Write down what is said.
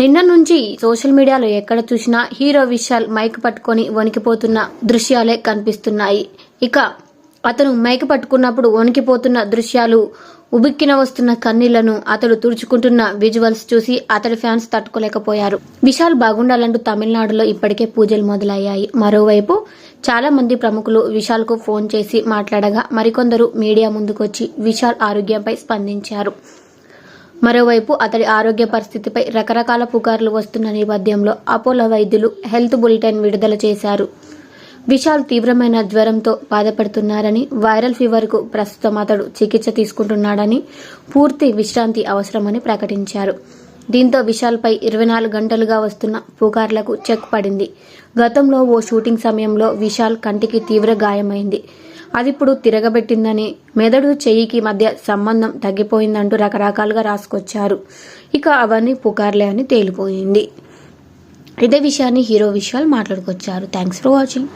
నిన్న నుంచి సోషల్ మీడియాలో ఎక్కడ చూసినా హీరో విశాల్ మైక్ పట్టుకొని వణికిపోతున్న దృశ్యాలే కనిపిస్తున్నాయి. ఇక అతను మైక్ పట్టుకున్నప్పుడు వణికిపోతున్న దృశ్యాలు ఉబిక్కిన వస్తున్న కన్నీళ్ళను అతడు తుడుచుకుంటున్న విజువల్స్ చూసి అతడి ఫ్యాన్స్ తట్టుకోలేకపోయారు. విశాల్ బాగుండాలంటూ తమిళనాడులో ఇప్పటికే పూజలు మొదలయ్యాయి. మరోవైపు చాలా మంది ప్రముఖులు విశాల్కు ఫోన్ చేసి మాట్లాడగా మరికొందరు మీడియా ముందుకొచ్చి విశాల్ ఆరోగ్యంపై స్పందించారు. మరోవైపు అతడి ఆరోగ్య పరిస్థితిపై రకరకాల పుకార్లు వస్తున్న నేపథ్యంలో అపోలో వైద్యులు హెల్త్ బులెటిన్ విడుదల చేశారు. విశాల్ తీవ్రమైన జ్వరంతో బాధపడుతున్నారని వైరల్ ఫీవర్కు ప్రస్తుతం అతడు చికిత్స తీసుకుంటున్నాడని పూర్తి విశ్రాంతి అవసరమని ప్రకటించారు. దీంతో విశాల్పై ఇరవై నాలుగు గంటలుగా వస్తున్న పుకార్లకు చెక్ పడింది. గతంలో ఓ షూటింగ్ సమయంలో విశాల్ కంటికి తీవ్ర గాయమైంది. అది ఇప్పుడు తిరగబెట్టిందని మెదడు చెయ్యికి మధ్య సంబంధం తగ్గిపోయిందంటూ రకరకాలుగా రాసుకొచ్చారు. ఇక అవన్నీ పుకార్లే అని తేలిపోయింది. ఇదే విషయాన్ని హీరో విషయాలు మాట్లాడుకొచ్చారు. Thanks for watching.